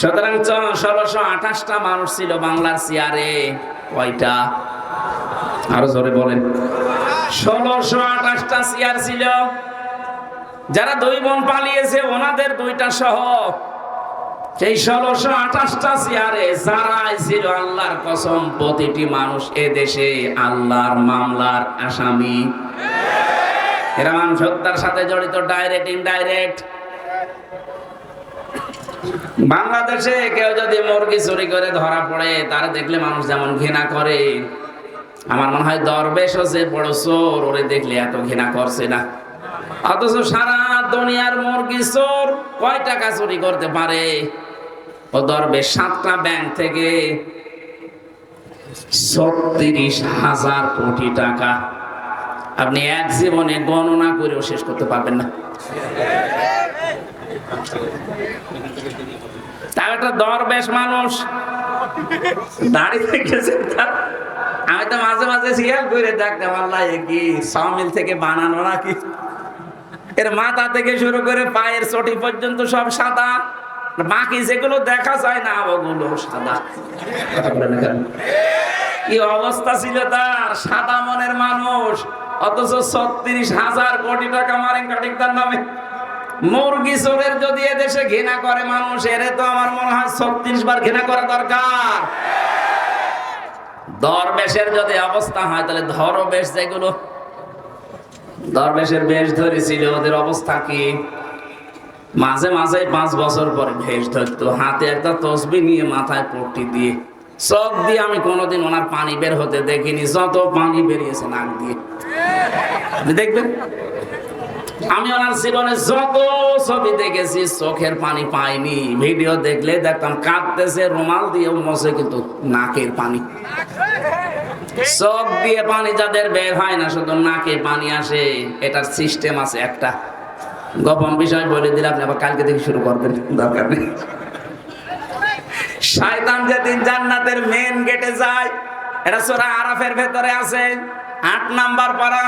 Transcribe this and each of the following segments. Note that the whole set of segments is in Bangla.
সুতরাং ষোলোশো আঠাশটা মানুষ ছিল বাংলার চেয়ারে। কয়টা? আরও জোরে বলেন। ষোলোশো আঠাশটা চেয়ার ছিল। যারা দুই বোন পালিয়েছে, ওনাদের দুইটা সহ। সেই ষোলোশো আঠাশটা চেয়ারে যারাই ছিল আল্লাহর কসম, প্রতিটি মানুষ এ দেশে আল্লাহর মামলার আসামি। এরা মানুষ হত্যার সাথে জড়িত, ডাইরেক্ট, ইনডাইরেক্ট। বাংলাদেশে কেউ যদি মুরগি চুরি করে ধরা পড়ে, তারা দেখলে মানুষ যেমন ঘৃণা করে। আমার মনে হয় দরবেশ হচ্ছে বড় চোর, ওরে দেখলে এত ঘৃণা করছে না। অথচ সারা দুনিয়ার মুরগি চোর কয় টাকা চুরি করতে পারে? ও দরবেশ সাতটা ব্যাংক থেকে ছত্রিশ হাজার কোটি টাকা। আপনি এক জীবনে গণনা করেও শেষ করতে পারবেন না। তার একটা দরবেশ মানুষ। দাঁড়িয়ে গেছে তার। আমি তো মাঝে মাঝে শিয়াল করে দেখতাম, আল্লাহ কি সামিল থেকে বানানো নাকি? এর মাথা থেকে শুরু করে পায়ের চটি পর্যন্ত সব সাদা। বাকি যেগুলো দেখা যায় না, ওগুলো সাদা। কি অবস্থা ছিল তার, সাদা মনের মানুষ। অথচ ছত্রিশ হাজার কোটি টাকা মারেন কাটিকদার নামে। মুরগি চোরের যদি এদেশে ঘৃণা করে মানুষ, এরে তো আমার মনে হয় ছত্রিশ বার ঘৃণা করা দরকার। দরবেশের যদি অবস্থা হয়, তাহলে ধরবেশ যেগুলো, দরবেশের বেশ ধরেছিল, ওদের অবস্থা কি? মাঝে মাঝে পাঁচ বছর পরে ভেষ ধরতো, হাতে একটা তসবি নিয়ে মাথায় পট্টি দিয়ে, চোখ দিয়ে আমি কোনোদিন ওনার পানি বের হতে দেখিনি, যত পানি বেরিয়েছে নাক দিয়ে। দেখবেন? আমি ওনার জীবনে যত ছবি দেখেছি, চোখের পানি পাইনি। ভিডিও দেখলে দেখতাম কাঁদতেছে, রুমাল দিয়ে মশে কিন্তু নাকের পানি। চোখ দিয়ে পানি যাদের বের হয় না, শুধু নাকে পানি আসে। এটার সিস্টেম আছে একটা। গোপন বিষয় বলে দিলে আপনি আবার কালকে থেকে শুরু করবেন, দরকার নেই। শয়তান যেদিন জান্নাতের মেন গেটে যায়, এটা সোরা আরাফের ভেতরে আছে। আট নাম্বার পারা।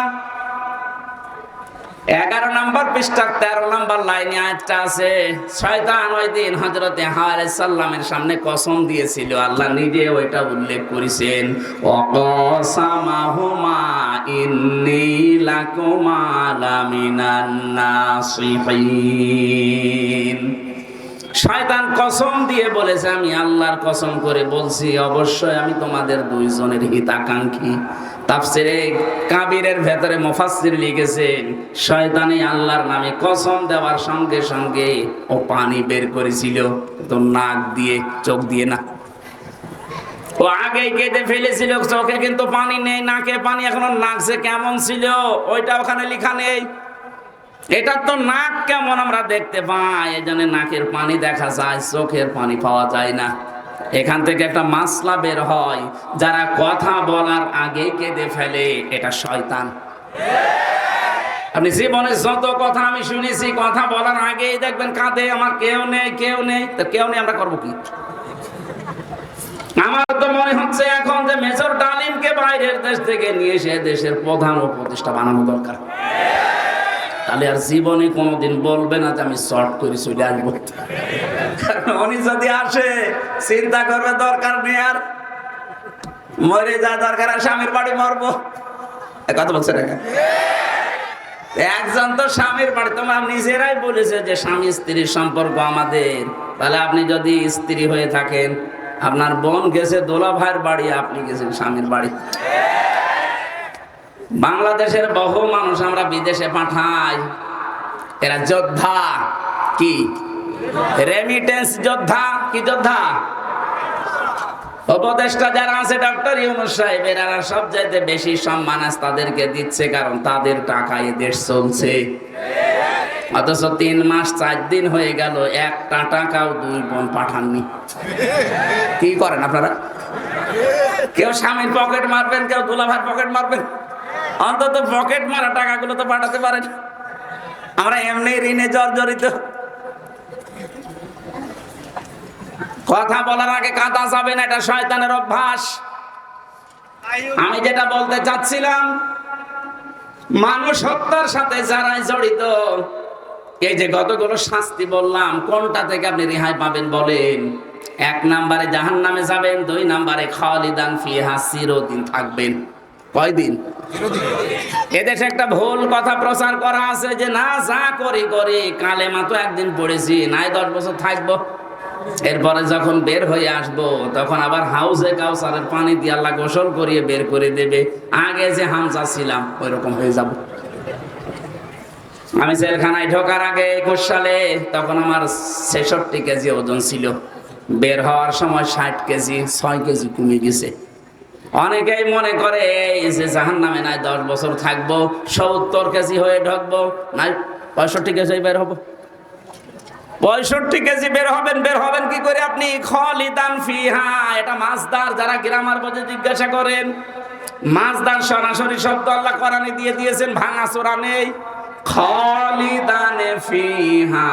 এগারো নম্বর পৃষ্ঠার তেরো নম্বর লাইনে আয়াতটা আছে, শয়তান ওই দিন হজরতে সাল্লামের সামনে কসম দিয়েছিল, আল্লাহ নিজে ওইটা উল্লেখ করেছেন, অকসামাহুমা ইন্নি লাকুমা লামিনান নাসিহিন। শয়তান কসম দিয়ে বলেছে, আমি আল্লাহর কসম করে বলছি, অবশ্যই আমি তোমাদের দুইজনের হিতাকাঙ্ক্ষী। তাফসিরে কাবিরের ভেতরে মুফাসসির লিখেছেন শয়তানি আল্লাহর নামে কসম দেওয়ার সঙ্গে সঙ্গে ও পানি বের করেছিল। তো নাক দিয়ে, চোখ দিয়ে না। ও আগে কেটে ফেলেছিল, চোখে কিন্তু পানি নেই, নাকে পানি এখনও নাকছে, কেমন ছিল? ওইটা ওখানে লিখা নেই। এটা তো নাক কেমন আমরা দেখতে পাই? এই নাকের পানি দেখা যায়, চোখের পানি পাওয়া যায় না। এখান থেকে একটা মাসলা বের হয়, যারা কথা বলার আগে কেঁদে ফেলে, এটা শয়তান। আপনি জীবনে যত কথা আমি শুনেছি, কথা বলার আগেই দেখবেন কাঁদে, আমার কেউ নেই কেউ নেই। তো কেউ নেই, আমরা করব কি? আমার তো মনে হচ্ছে এখন যে মেজর ডালিমকে বাইরের দেশ থেকে নিয়ে এসে দেশের প্রধান উপদেষ্টা বানানো দরকার। তাহলে আর জীবনে কোনোদিন বলবে না যে আমি শর্ট করে চলে আসব। উনি যদি আসে, চিন্তা করবে দরকার নেই আর। মরে যা দরকার আর স্বামীর বাড়ি মরবো। কথা বলছে না একজন তো স্বামীর বাড়ি, তোমার নিজেরাই বলেছে যে স্বামী স্ত্রীর সম্পর্ক আমাদের। তাহলে আপনি যদি স্ত্রী হয়ে থাকেন, আপনার বোন গেছে দোলা ভাইয়ের বাড়ি, আপনি গেছেন স্বামীর বাড়ি। বাংলাদেশের বহু মানুষ আমরা বিদেশে পাঠাই। এরা যোদ্ধা। কি? রেমিটেন্স যোদ্ধা। কি যোদ্ধা? উপদেষ্টা যারা আছে, ডক্টর ইউনুস সাহেব, এরা সব চাইতে বেশি সম্মান আজ তাদেরকে দিচ্ছে, কারণ তাদের টাকায় দেশ চলছে। অথচ তিন মাস, চার দিন হয়ে গেল, একটা টাকাও দুই বোন পাঠাননি। কি করেন আপনারা? কেউ স্বামীর পকেট মারবেন, কেউ দুলাভার পকেট মারবেন? অন্তত পকেট মারা টাকাগুলো তো পাঠাতে পারেন। আমরা এমনি ঋণে জর্জরিত। কথা বলার আগে কাঁদা যাবে না, এটা শয়তানের অভ্যাস। আমি যেটা বলতে চাচ্ছিলাম, মানুষ হত্যার সাথে যারাই জড়িত, এই যে কতগুলো শাস্তি বললাম, কোনটা থেকে আপনি রেহাই পাবেন বলেন? এক নাম্বারে জাহান নামে যাবেন, দুই নাম্বারে খালিদান ফিহা চিরদিন থাকবেন। কয়দিন? এদেশে একটা ভুল কথা প্রচার করা আছে যে, না, যা করি করি। কালে মাত্র একদিন পড়েছি, নাই দশ বছর থাকব। এরপরে যখন বের হয়ে আসব, তখন আবার হাউসে কাউসারের পানি দিয়ে আল্লাহ গোসল করিয়ে বের করে দেবে। আগে যে হামসা ছিলাম ওই রকম হয়ে যাব। আমি জেলখানায় ঢোকার আগে একুশ সালে তখন আমার ছেষট্টি কেজি ওজন ছিল। বের হওয়ার সময় ষাট কেজি, ছয় কেজি কমে গেছে। অনেকেই মনে করে, এই যে জাহান নামে নাই, দশ বছর থাকব, সত্তর কেজি হয়ে ঢকবো। নাই, পঁয়ষট্টি কেজি বের হব। পঁয়ষট্টি কেজি বের হবেন বের হবেন কি করে আপনি? খলিদান ফিহা, এটা মাছদার যারা গ্রামার বোঝে জিজ্ঞাসা করেন। মাছদার সরাসরি শব্দ আল্লাহ কোরআনে দিয়ে দিয়েছেন, ভাঙা চোরা নেই। খলিদানে ফিহা,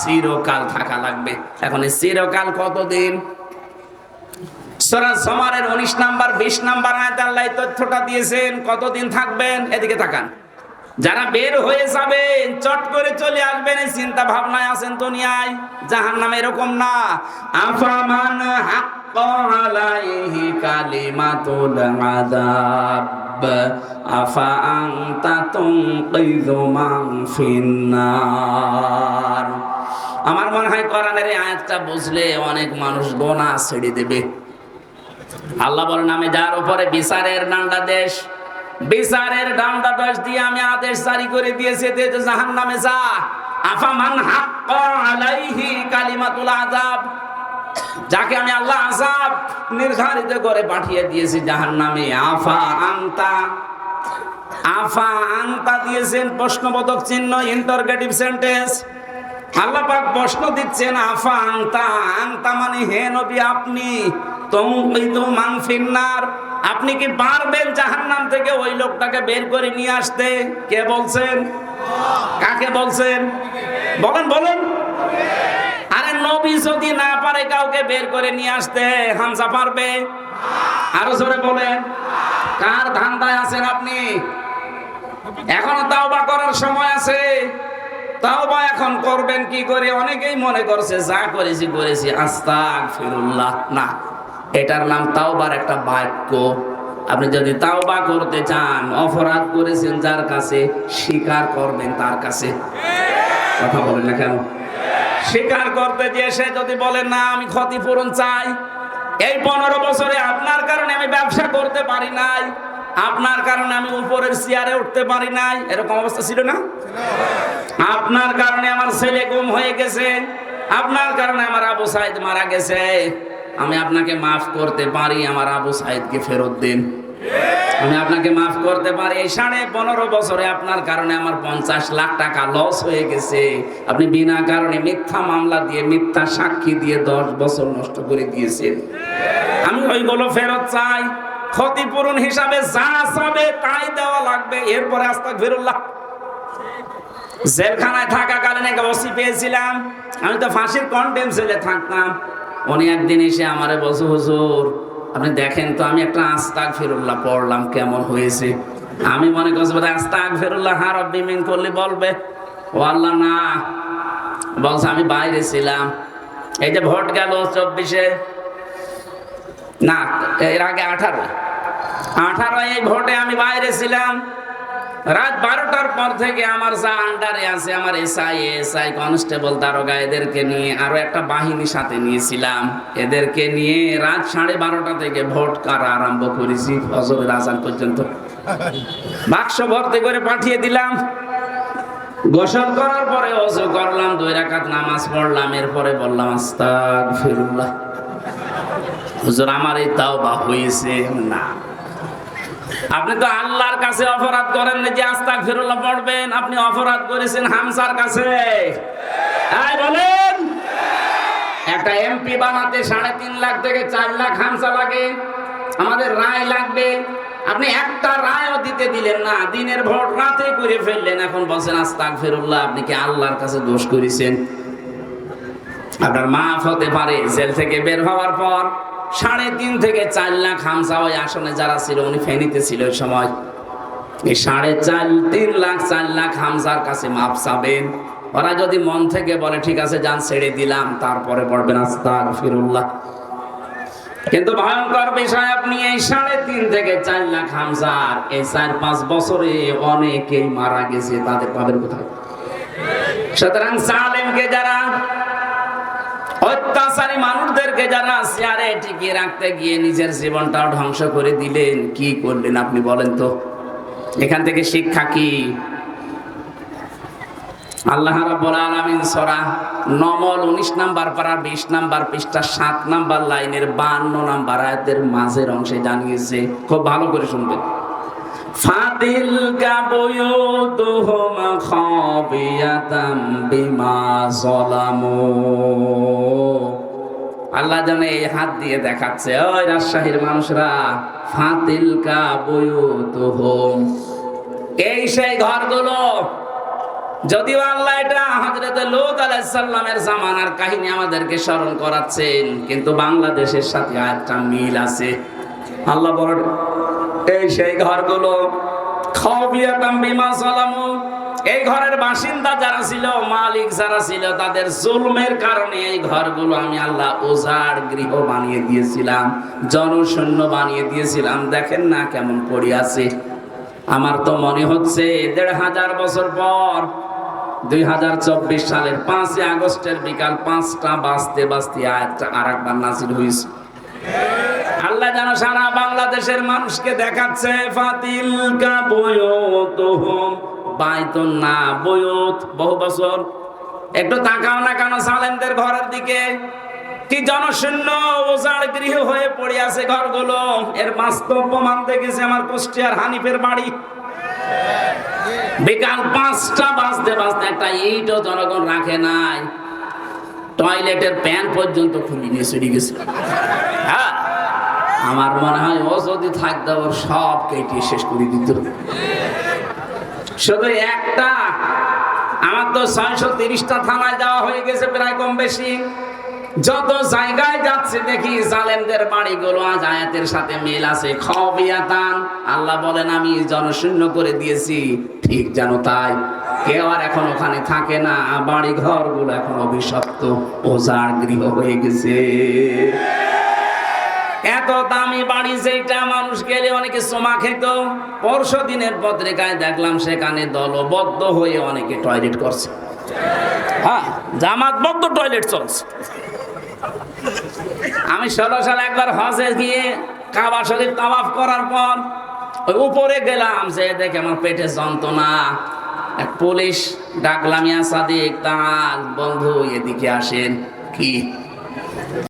চিরকাল থাকা লাগবে। এখন চিরকাল কতদিন? সূরা সমারের 19 নাম্বার 20 নাম্বার আয়াতে আল্লাহ তথ্যটা দিয়েছেন। কতদিন থাকবেন? এদিকে তাকান। যারা বের হয়ে যাবেন, চট করে চলে আসবেন এই চিন্তা ভাবনায় আছেন দুনিয়ায়। জাহান নামে এরকম না। আফামান হাক্কা আলাইহি কালিমাতুল আযাব। আফা আনতা তুনকিযু মান ফিন্নার। আমার মনে হয় কোরআনের এই আয়াতটা বুঝলে অনেক মানুষ গোনা ছেড়ে দেবে। আল্লাহ বলেন আমি যার উপরে বিচারের ডান্ডা দেশ, বিচারের ডান্ডা দেশ দিয়ে আমি আদেশ জারি করে দিয়েছি জাহান নামে যা। আফামান হাক্কা আলাইহি কালিমাতুল আযাব। যাকে আমি আল্লাহ আযাব নির্ধারিত করে পাঠিয়ে দিয়েছি জাহান নামে আফা আনতা আফা আনতা দিয়েছেন প্রশ্নবোধক চিহ্ন ইন্টারগেটিভ সেন্টেন্স আল্লাহ পাক প্রশ্ন দিচ্ছেন, আফা আনতা আনতা মানে হে নবী আপনি আপনি কি পারবেন জাহান্নাম থেকে ওই লোকটাকে বের করে নিয়ে আসতে? কে বলছেন? কাকে বলছেন? বলেন বলেন। আরে নবী যদি না পারে কাউকে বের করে নিয়ে আসতে, হামজা পারবে? আরও জোরে বলেন। কার ধান্দায় আছেন আপনি? এখনও তাওবা করার সময় আছে। তাওবা এখন করবেন কি করে? অনেকেই মনে করছে, যা করেছি করেছি। আস্তাক ফিরুল্লাহ না। এটার নাম তাওবার একটা বাক্য। আপনি যদি তাওবা করতে চান, অপরাধ করেছেন যার কাছে, স্বীকার করবেন তার কাছে। কথা বলেন না কেন? স্বীকার করতে যে সে যদি বলে, না, আমি ক্ষতিপূরণ চাই। এই পনেরো বছরে আপনার কারণে আমি ব্যবসা করতে পারি নাই। আপনার কারণে আমি উপরের চেয়ারে উঠতে পারি নাই। এরকম অবস্থা ছিল না? আপনার কারণে আমার ছেলে গুম হয়ে গেছে। আপনার কারণে আমার আবু সাইদ মারা গেছে। আমি আপনাকে মাফ করতে পারি আমার আবু সাইদকে ফেরত দিন। আমি আপনাকে মাফ করতে পারি, এই সাড়ে পনেরো বছরে আপনার কারণে আমার পঞ্চাশ লাখ টাকা লস হয়ে গেছে। আপনি বিনা কারণে মিথ্যা মামলা দিয়ে, মিথ্যা সাক্ষী দিয়ে দশ বছর নষ্ট করে দিয়েছেন। আমি ওইগুলো ফেরত চাই। ক্ষতিপূরণ হিসাবে যা চাবে তাই দেওয়া লাগবে। এরপরে আস্তাক ফিরুল্লাহ জেলখানায় থাকাকালীন একটা ওসি পেয়েছিলাম। আমি তো ফাঁসির কন্টেম সেলে থাকতাম। উনি একদিন এসে আমারে বসে হুজুর, আপনি দেখেন তো, আমি একটা আস্তাক ফিরুল্লাহ পড়লাম, কেমন হয়েছে? আমি মনে করছি বোধহয় আস্তাক ফিরুল্লাহ হার বিমিন করলে বলবে। ও আল্লাহ, না। বলছে, আমি বাইরে ছিলাম। এই যে ভোট গেল চব্বিশে। না, এর আগে আঠারো। আঠারো এই ভোটে আমি বাইরে ছিলাম। রাত বারোটার পর থেকে আমার যা আন্ডারে আছে, আমার এসআই এসআই কনস্টেবল, দারোগা, এদেরকে নিয়ে আরও একটা বাহিনী সাথে নিয়েছিলাম। এদেরকে নিয়ে রাত সাড়ে বারোটা থেকে ভোট কারা আরম্ভ করেছি, ফজরের আজান পর্যন্ত। বাক্স ভর্তি করে পাঠিয়ে দিলাম। গোসল করার পরে অজু করলাম, দুই রাকাত নামাজ পড়লাম, এরপরে বললাম আস্তাক ফিরুল্লাহ হুজুর, আমার এই তাও বা হয়েছে? না। আপনি তো আল্লাহর কাছে অপরাধ করেন যে আস্তাক ফিরুল্লাহ পড়বেন। আপনি অপরাধ করেছেন হামসার কাছে। বলেন, একটা এমপি বানাতে সাড়ে তিন লাখ থেকে চার লাখ হামসা লাগে। আমাদের রায় লাগবে। আপনি একটা রায়ও দিতে দিলেন না। দিনের ভোট রাতে করে ফেললেন। এখন বলছেন আস্তাক ফেরুল্লাহ আপনি কি আল্লাহর কাছে দোষ করেছেন? আপনার মাফ হতে পারে, জেল থেকে বের হওয়ার পর। সাড়ে তিন থেকে চার লাখ হামসা ওই আসনে যারা ছিল, উনি ফেনিতে ছিল ওই সময়। এই সাড়ে চার, তিন লাখ, চার লাখ হামসার কাছে মাপ চাবেন। ওরা যদি মন থেকে বলে, ঠিক আছে, যান, ছেড়ে দিলাম, তারপরে পড়বেন আস্তাক ফিরুল্লাহ কিন্তু ভয়ঙ্কর বিষয়, আপনি এই সাড়ে তিন থেকে চার লাখ হামসার এই চার পাঁচ বছরে অনেকেই মারা গেছে, তাদের পাবেন কোথায়? সুতরাং সালেমকে যারা অত্যাচারী মানুষদেরকে যারা চেয়ারে টিকিয়ে রাখতে গিয়ে নিজের জীবনটাও ধ্বংস করে দিলেন, কি করলেন আপনি বলেন তো? এখান থেকে শিক্ষা কি? আল্লাহ রাব্বুল আলামিন সূরা নমল 19 নাম্বার পারা 20 নাম্বার পৃষ্ঠা 7 নাম্বার লাইনের 52 নাম্বার আয়াতের মাঝের অংশে জানিয়েছে। খুব ভালো করে শুনবেন। ফাতিল কাবুয়ুতুহুম খাবিয়াতাম বিমা যালামু। আল্লাহ জানে এই হাত দিয়ে দেখাচ্ছে, ওই রাজশাহীর মানুষরা, ফাতিল কাবুয়ুতুহুম এই সেই ঘরগুলো, যদিও আল্লাহ এটা হজরত লোক আলাইসাল্লামের জামানার কাহিনী আমাদেরকে স্মরণ করাচ্ছেন, কিন্তু বাংলাদেশের সাথে একটা মিল আছে। আল্লাহ বলেন এই সেই ঘরগুলো। এই ঘরের বাসিন্দা যারা ছিল, মালিক যারা ছিল, তাদের জুলমের কারণে এই ঘরগুলো আমি আল্লাহ ওজাড় গৃহ বানিয়ে দিয়েছিলাম, জনশূন্য বানিয়ে দিয়েছিলাম। দেখেন না কেমন পড়ে আছে। আমার তো মনে হচ্ছে দেড় হাজার বছর পর, দুই হাজার চব্বিশ সালের পাঁচই আগস্টের বিকাল পাঁচটা বাজতে বাজতে আর একবার নাজির হয়েছে। আল্লাহ যেন সারা বাংলাদেশের মানুষকে দেখাচ্ছে ফাতিল কা বয়ত বাইতুন না, বয়ত, বহু বছর। একটু তাকাও না কেন সালেমদের ঘরের দিকে। কি জনশূন্য ওজাড় গৃহ হয়ে পড়ে আছে ঘরগুলো। এর বাস্তব প্রমাণ দেখেছে আমার কুষ্টিয়ার হানিফের বাড়ি। বিকাল পাঁচটা বাজতে বাজতে একটা ইটও জনগণ রাখে নাই। টয়লেটের প্যান পর্যন্ত খুলে নিয়ে চলে গেছে। হ্যাঁ আমার মনে হয় ও যদি থাকতো, ওর সব কেটে শেষ করে দিত। শুধু একটা, আমার তো ছয়শো তিরিশটা থানায় দেওয়া হয়ে গেছে প্রায় কম বেশি। যত জায়গায় যাচ্ছে দেখি জালেমদের বাড়িগুলো আজ আয়াতের সাথে মিল আছে। খবিয়াতান, আল্লাহ বলেন, আমি জনশূন্য করে দিয়েছি, ঠিক যেন তাই। কেউ আর এখন ওখানে থাকে না বাড়ি ঘরগুলো এখন অভিশপ্ত, ওজার গৃহ হয়ে গেছে। এত দামি বাড়ি যেটা মানুষ গেলে অনেকে সোমা খেত। পরশু দিনের পত্রিকায় দেখলাম সেখানে দলবদ্ধ হয়ে অনেকে টয়লেট করছে। হ্যাঁ জামাতবদ্ধ টয়লেট চলছে। আমি ষোলো সালে একবার হজে গিয়ে কাবা শরীফ তাওয়াফ করার পর ওই উপরে গেলাম যে দেখে আমার পেটে যন্ত্রণা। এক পুলিশ ডাকলাম, ইয়া সাদিক তাল বন্ধু এদিকে আসেন। কি?